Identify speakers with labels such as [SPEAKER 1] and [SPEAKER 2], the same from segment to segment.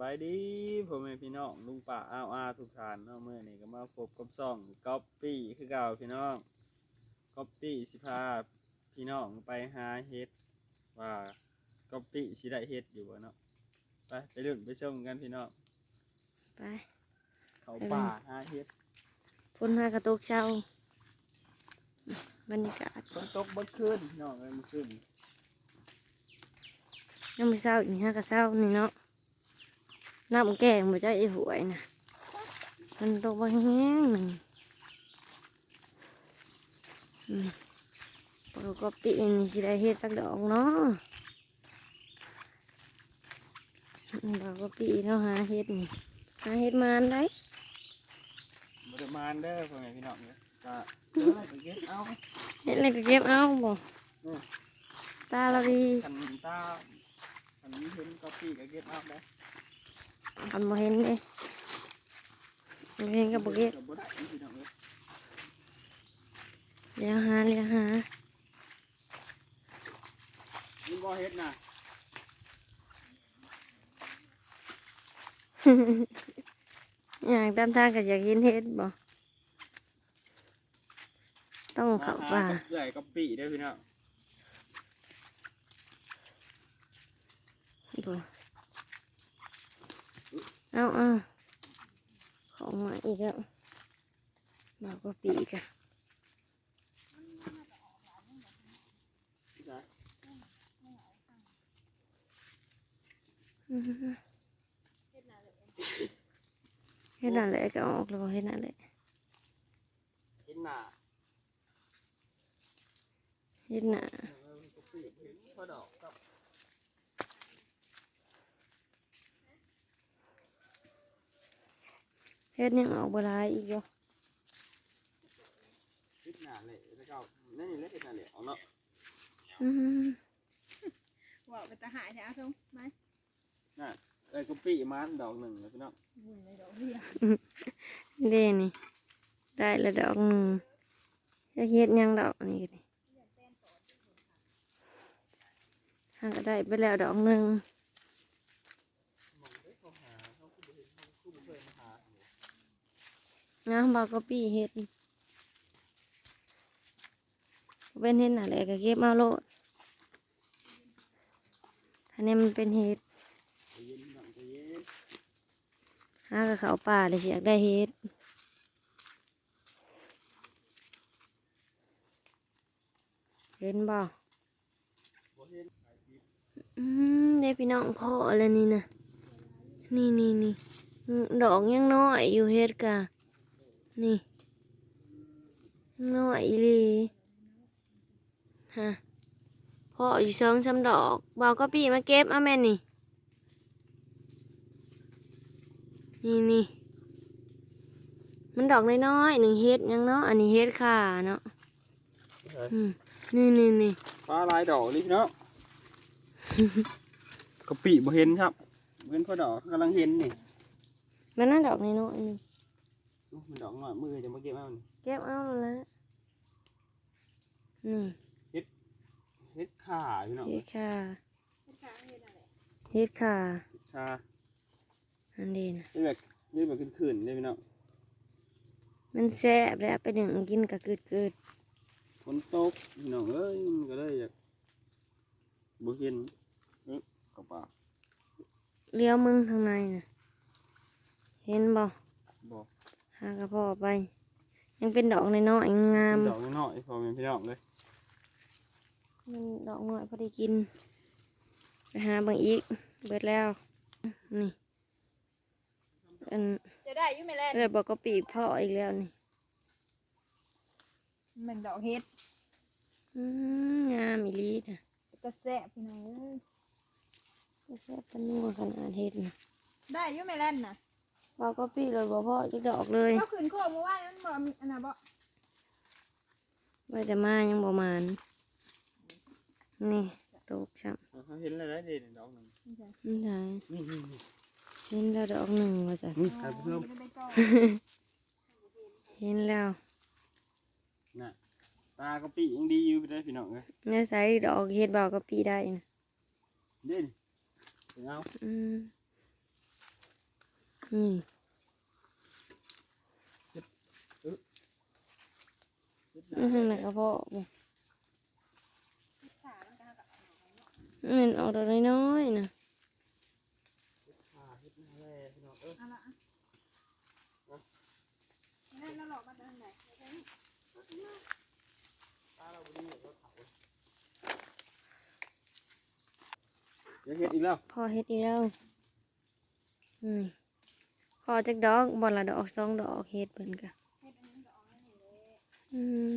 [SPEAKER 1] บายดีพ่อแม่พี่น้องลุงป่าอ้าวอาทุกท่านเนาะเมื่อนี้ก็มาพบกับซ่องก๊อปปี้คือเก่าพี่น้องก๊อปปี้สิพาพี่น้องไปหาเฮ็ดว่าก๊อปปี้สิได้เฮ็ดอยู่บ่เนาะไปไปเรื่องไปชมกันพี่น้อง
[SPEAKER 2] ไป
[SPEAKER 1] เขาป่าหาเฮ็ด
[SPEAKER 2] พ้นหากระตุกเช้าบรรยากาศ
[SPEAKER 1] ฝนตกเบ่คืนพี่น้องเลยเมื่อคืน
[SPEAKER 2] ยังไม่เศร้าอีกห้ากระเศร้านี่เนาะ น้ำแกงมาจะไอ้หวยนะมันตกบางแห้งหนึ่งอืมปกก็ปีนี่สิได้เฮ็ดสักดอกเนาะอืมปกก็ปีเนาะหาเฮ็ดนี่หาเฮ็ดมานได้
[SPEAKER 1] บ่ได้มานเด้อพ่อแม่พี่น้องเด้อก็เดี๋ยวให้ไปเก็บเอา
[SPEAKER 2] เฮ็ดอะไรก็เก็บเอาบ่
[SPEAKER 1] อืม
[SPEAKER 2] ตาเราดี
[SPEAKER 1] คันตาคันนี้เห็นก๊อปปี้ก็เก็บเอาได้
[SPEAKER 2] คันบ่เห็นเด้บ่เห็นก็บ่เก็บ
[SPEAKER 1] บ่ได้พี่น้องเอ้ย
[SPEAKER 2] เลี้ยวหาเลี้ยวหา
[SPEAKER 1] นี่บ่เฮ็ดน่ะ
[SPEAKER 2] อยากตามทางก็อยากเห็นเฮ็ดบ่ต้องเข้าป่า
[SPEAKER 1] ใหญ่กับปีได้อพี่น้อง
[SPEAKER 2] บ่ เอาเอาของมาอีกแล้วมากกว่าปีอีกอะอือฮึเฮ็ดนั่นแหละก็ออกแล้วก็เฮ็ดนั่นแหละ
[SPEAKER 1] เห็นหน้า
[SPEAKER 2] เฮ็ดหน้า
[SPEAKER 1] เออกับปีเห็นพอดอกกับ
[SPEAKER 2] เฮ็ดยังออกบ่หลายอีกอยู่
[SPEAKER 1] เห็นหน้าเลยแล้วก็นั่นนี่แหละเห็นหน้าเลยเอาเนาะ
[SPEAKER 2] อืม
[SPEAKER 3] ว่าเป็นตาหายแท้อาชงไหม
[SPEAKER 1] น่ะไอ้กับปีมาดอกหนึ่งเลยพี่น้อง
[SPEAKER 3] บุญในดอกเบี้ย
[SPEAKER 2] เด้นี่ได้ละดอกหนึ่งจะเฮ็ดหยังดอกอันนี้ก็ได้หาก็ได้ไปแล้วดอกหนึ่ง
[SPEAKER 1] มองได้เขาหาเขาคือบ่เห็นเขาคือบ่เคยมาหา
[SPEAKER 2] นะบาก็ปี้เฮ็ดเป็นเฮ็ดอะไรก็เก็บมาโลดอันนี้มันเป็นเฮ็ด
[SPEAKER 1] ใจเย็นพี่น้องใจเย็น
[SPEAKER 2] หากับเขาป่าเลยสิอยากได้เฮ็ดเห็นบ่
[SPEAKER 1] บ่เห็น
[SPEAKER 2] อืมได้พี่น้องพ่ออะไรนี่นะนี่นี่นี่ดอกยังน้อยอยู่เฮ็ดกะ นี่น้อยอีหลีฮะพ่ออยู่สองสามดอกบอกก็พี่มาเก็บเอาแม่นี่ นี่นี่มันดอกน้อยๆหนึ่งเฮ็ดยังเนาะอันนี้เฮ็ดขาเนาะอืมนี่นี่นี่
[SPEAKER 1] ฟ้าลายดอกนี่พี่น้องกับปีบ่เห็นครับเห็นพอดอกกำลังเห็นนี่
[SPEAKER 2] มันน่าดอกน้อยๆหนึง
[SPEAKER 1] อู้ มันดอกน้อยมือจะมาเก็บเอานี่
[SPEAKER 2] เก็บเอาแล้วนี่
[SPEAKER 1] เฮ็ดขาพี่น้อง
[SPEAKER 2] เฮ็ดค่ะ
[SPEAKER 3] เป็นขาเฮ็ดอะไร
[SPEAKER 2] เฮ็ดค่ะ
[SPEAKER 1] ชา
[SPEAKER 2] อันนี้นะ
[SPEAKER 1] นี่แบบนี่แบบขึ้นๆเลยพี่น้อง
[SPEAKER 2] มันแซ่บแล้วไปหนึ่งกินกะกึดกึด
[SPEAKER 1] ฝนตกพี่น้องเอ้ยมันก็เลยอยากบ่เห็นเอ๊ะกระเป๋า
[SPEAKER 2] เลี้ยวมึงทางในน่ะเห็นบ่
[SPEAKER 1] บ่
[SPEAKER 2] หากระเพาะไป ยังเป็นดอกน้อยๆงาม
[SPEAKER 1] ดอกน้อยๆพอแม่พี่น้องเลย
[SPEAKER 2] มันดอกน้อยพอได้กินไปหาเบิ่งอีก เบิดแล้ว นี่อัน
[SPEAKER 3] จะได้อยุ่ไหมแล่น
[SPEAKER 2] เลยบอกก็ปีพ่ออีกแล้วนี่
[SPEAKER 3] มันดอกเฮ็ด
[SPEAKER 2] อืมงามอีหลีน่ะ
[SPEAKER 3] กระแสะพี่น้องเอ้ย
[SPEAKER 2] แซ่บปานนัวขนาดเฮ็ดน่ะ
[SPEAKER 3] ได้อยุ่ไหมแล่นน่ะ
[SPEAKER 2] บอกก็ปีเลยบ่พ่อจักดอกเลย
[SPEAKER 3] เขาขืนโค้งเมื่อวานมันบ่มีอันน่ะบ่
[SPEAKER 2] ว่าจะมายังบ่มานนี่ตกช้
[SPEAKER 1] เขาเห็นแล้วได้เด่นดอกหนึ่ง
[SPEAKER 3] นี่จ้ะำ
[SPEAKER 2] นี่ไง
[SPEAKER 1] นี่นี่นี่
[SPEAKER 2] เห็นแล้วดอกหนึ่งว่าจ้ะ
[SPEAKER 1] นี่
[SPEAKER 3] อ๋
[SPEAKER 1] ถ่า
[SPEAKER 3] อย
[SPEAKER 1] เพิ่ม
[SPEAKER 3] ไม่ได้ไปก่อน
[SPEAKER 2] เห็นแล้ว
[SPEAKER 1] น่ะตากระปียังดีอยู่ได้พี่น้องเลย
[SPEAKER 2] เนื้อใสดอกเฮ็ดบอกก็ปีได้นะ
[SPEAKER 1] เด่นเอา
[SPEAKER 2] อืม นี่
[SPEAKER 1] เฮ็ด
[SPEAKER 2] อื้อหือแล้วก็พอบ่มันออกดอกน้อยๆนะ
[SPEAKER 1] อ่าเฮ็ดหน้าแร่พี่น้อย
[SPEAKER 3] เอาละอ่อกมาจากทางไหน
[SPEAKER 1] ตาเราบ่ดีเราเขาเดี๋ยวเฮ็ดอีกแล้ว
[SPEAKER 2] พอเฮ็ดอีกแล้วอืม พอจักดอกบ่ละดอกสองดอกเฮ็ดเพิ่นก็อืม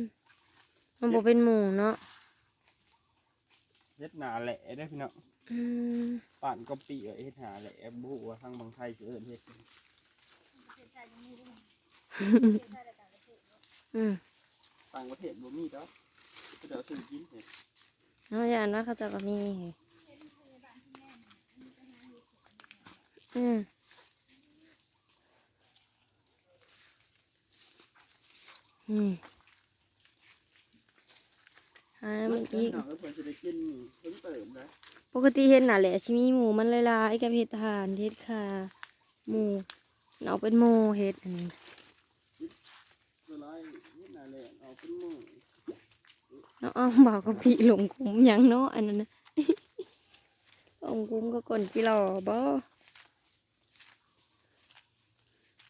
[SPEAKER 2] มันบ่เป็นหมู่เนาะ
[SPEAKER 1] เฮ็ดหน้าแหละเด้อพี่น้อง
[SPEAKER 2] อืม
[SPEAKER 1] ป่านก็ปีไว้เฮ็ดหน้าแหละบ่ฮู้ว่าทางบางไทยสิเอิ้นเฮ็ด
[SPEAKER 2] อืม
[SPEAKER 1] ต่างประเทศบ่มีดอกก็เดี๋ยวซื้อกินเฮ็ด
[SPEAKER 2] เนาะอย่างว่าเขาเจะก็มีอืม อืมหามันอีก
[SPEAKER 1] เพิ่นเพิ่นสิได้กินนี่เพิ่นเติมนะ
[SPEAKER 2] ปกติเห็ดน่ะแหละชิมีหมูมันหลายๆกับเห็ดทานเห็ดขาหมูเอาเป็นโมเห็ดอันนี้
[SPEAKER 1] เวลาเฮ็ดหน้าแหละเอาเป็นหมู่
[SPEAKER 2] เนาะเอาบ่าวก็พี่หลงคุ้มหยังเนาะอันนั้นนะหลงคุ้มก็ก่นจีหล่อบ่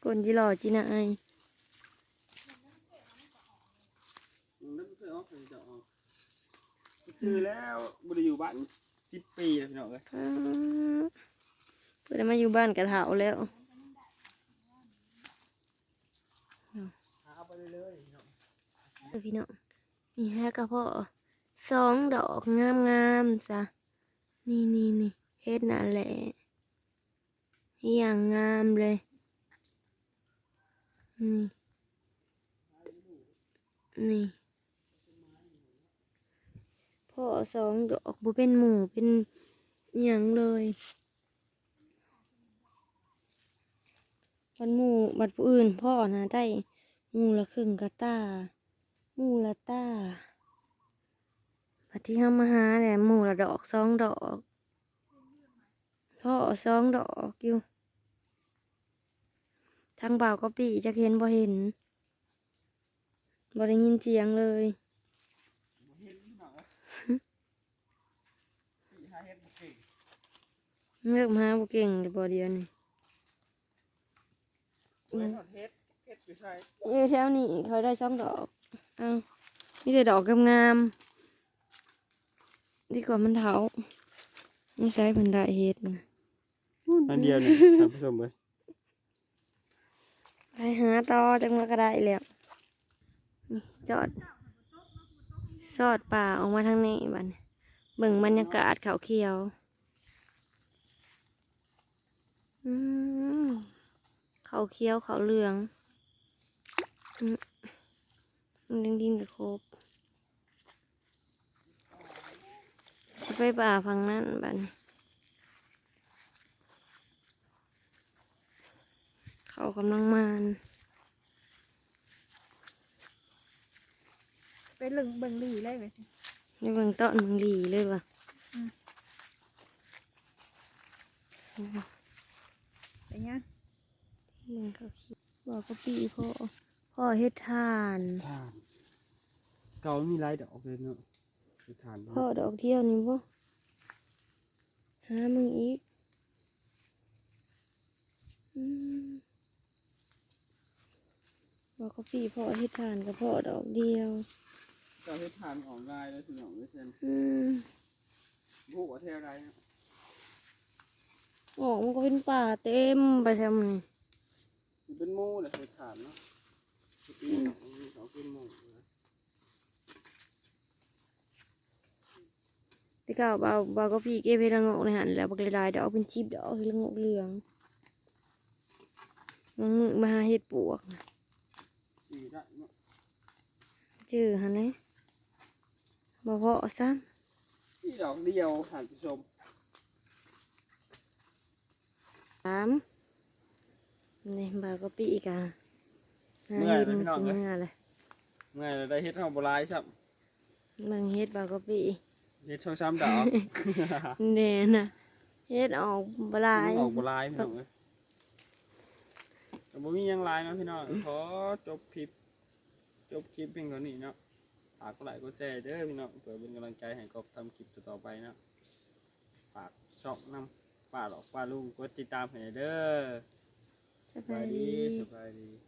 [SPEAKER 2] ก่นจีหล่อจีนาย
[SPEAKER 1] อืมนั่นเคยเอาเคยจะเอา คือแล้วบ่ได้อยู่บ้าน10ปีแล้วพี่น้องเอ้ย
[SPEAKER 2] อ้าเพื่อได้มาอยู่บ้านกระเถาแล้ว
[SPEAKER 1] หาไปเรื่อยๆพี่น้อง
[SPEAKER 2] เออพี่น้องนี่ฮะกระเพาะสองดอกงามๆจ้ะนี่นี่นี่เฮ็ดน่ะแหละอย่างงามเลยนี่นี่ พ่อสองดอกบ่เป็นหมูเป็นอหย่างเลยบันหมูบัดผู้อื่นพ่อนะได้หมูละครึ่งกะตาหมูละตาบัดที่ห้ามาหาเนี่ยหมูละดอกสองดอกพ่อสองดอกอยู่ทางบ่าวก็ปีจะเห็นบ่เห็นบ่ได้ยินเสียงเลย
[SPEAKER 1] บ่เห็นพี่น้องเอ้ยปีหาเฮ็ดบ่เก่ง
[SPEAKER 2] เลือกมาบ่เก่งเดี๋ยวบ่เดียวนี่
[SPEAKER 1] เว้นหอดเฮ็ดเฮ็ดไปใส่
[SPEAKER 2] เอ้ยแถวนี้เขาได้สองดอกเอ้ามีแต่ดอกงามๆดีกว่ามันเถาไม่ใช่เพันได้เฮ็ดนะ
[SPEAKER 1] อันเดียวนี่ท่านผู้ชมเอ้ย
[SPEAKER 2] ไปหาต่อจังว่าก็ได้แล้วนี่จอดสอดป่าออกมาทางนี้บัดนี้เบิ่งบรรยากาศเขาเขียวอืม เขาเขียวเขาเหลืองอืมมันดิงดิงกับครบจะไปป่าฝั่งนั้นบัดนี้เขากำลังมาน
[SPEAKER 3] ไปลึงเบิ่งหลีเลยไหม
[SPEAKER 2] ในเบิ่งต้นเบิ่งหลีเลยว่ะ
[SPEAKER 3] ไป ยัง
[SPEAKER 2] เบิ่งเขาเขียวบอกก็ปีพ่อพ่อเฮ็ดทาน
[SPEAKER 1] ทาน เก่ามีหลายดอกเลยเนาะคือทาน
[SPEAKER 2] พ่อดอกเที่ยวนี่บ่หามึงอีกอืมบอกก็ปีพ่อเฮ็ดทานกับพ่อดอกเดียว
[SPEAKER 1] เจ้าเฮ็ดทานออนไลน์แล้วพี่น้องเอ้ยเช่น
[SPEAKER 2] อืม
[SPEAKER 1] ผู้ว่าแท้ไรเนาะ
[SPEAKER 2] ออกมันก็เป็นป่าเต็มไปแถวนี้
[SPEAKER 1] สิเป็นหมู่แหละเฮ็ดทานเนาะสิปีเนาะมีเขาเป็นหมู่นะ
[SPEAKER 2] ที่เก่าบ่าวบ่าวก็ปีเก็บเฮ็ดละโงกในหันแล้วบักหลายๆดอกเป็นชิบดอกเฮ็ดละโงกเหลืองบางมื้อมาหาเฮ็ดปวกน่ะ
[SPEAKER 1] ปีได้เนาะ
[SPEAKER 2] จื้อหันเลยบ่พอซ้
[SPEAKER 1] ปีดอกเดียวท่านผู้ชมา
[SPEAKER 2] มนี่บาก็ปีอีกอะเมื่อยเลยพี่น้องเมื่อยเลย
[SPEAKER 1] เมื่อได้เฮ็ดเฮาบ่หลายซ้
[SPEAKER 2] เมืองเฮ็ดบาก็ปี
[SPEAKER 1] เฮ็ดช่องช้ำดอก
[SPEAKER 2] เด่นะเฮ็ดออกบลาย
[SPEAKER 1] ออกบ่ลายพี่น้องเอ้ยก็บ่มีหยังหลายนะพี่น้องขอจบคลิปจบคลิปเพียงเท่านี้เนาะฝากกดไลค์กดแชร์เด้อพี่น้องเพื่อเป็นกำลังใจให้กบทำคลิปต่อไปเนาะฝากช่องน้ำ ป้าหรอกป้าลุงกดติดตามให้เด้อ
[SPEAKER 2] สบายดี
[SPEAKER 1] สบายดี